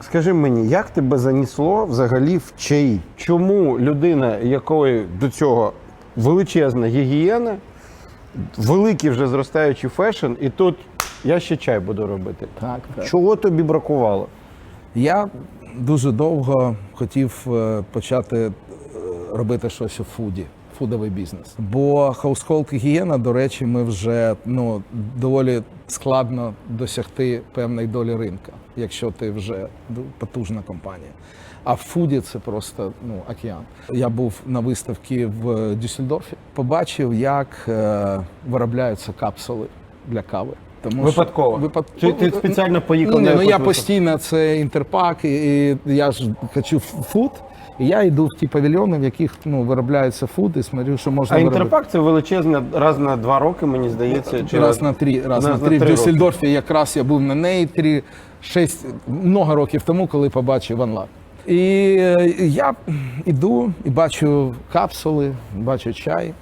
Скажи мені, як тебе занісло взагалі в чаї? Чому людина, якої до цього величезна гігієна, великий вже зростаючий фешн, і тут я ще чай буду робити? Так, так. Чого тобі бракувало? Я дуже довго хотів е, почати е, робити щось у фуді, фудовий бізнес. Бо хаусхолд гігієна, до речі, ми вже ну доволі складно досягти певної долі ринка, якщо ти вже потужна компанія. А в фуді це просто ну океан. Я був на виставці в Дюссельдорфі, побачив, як е, виробляються капсули для кави. Тому Випадково? Випадково. Чи ти спеціально поїхав Ну, на ні, ну якусь я виставку? постійно це інтерпак, і, і я ж хочу фуд. І я йду в ті павільйони, в яких ну, виробляється фуд, і смотрю, що можна А виробити. інтерпак це величезна раз на два роки, мені здається. Чи раз на три, раз на, три. В роки. Дюссельдорфі якраз я був на неї три, шість, много років тому, коли побачив анлак. І е, я іду і бачу капсули, бачу чай.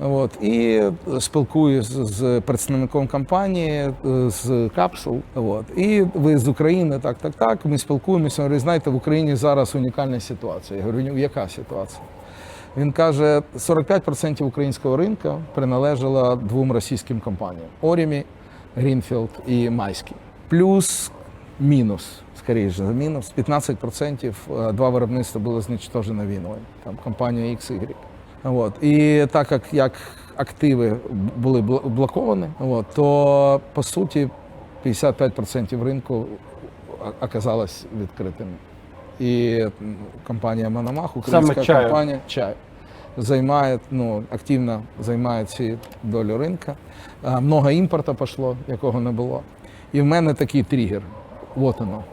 От, і спілкуюсь з представником компанії е, з капсул. От, і ви з України, так, так, так. Ми спілкуємося. Говорю, знаєте, в Україні зараз унікальна ситуація. Я говорю, «Ну, яка ситуація? Він каже, 45% українського ринку приналежало двом російським компаніям: Орімі, Грінфілд і Майський. Плюс мінус, скоріше мінус, 15% е, два виробництва було знищено війною. Там компанія X, Y. От. І так як, як активи були бл- блоковані, от, то по суті 55% ринку оказалось відкритим. І компанія Мономах, українська Саме чаю. компанія чай, займає, ну, активно займає ці долю ринка. Много імпорту пішло, якого не було. І в мене такий тригер. От воно.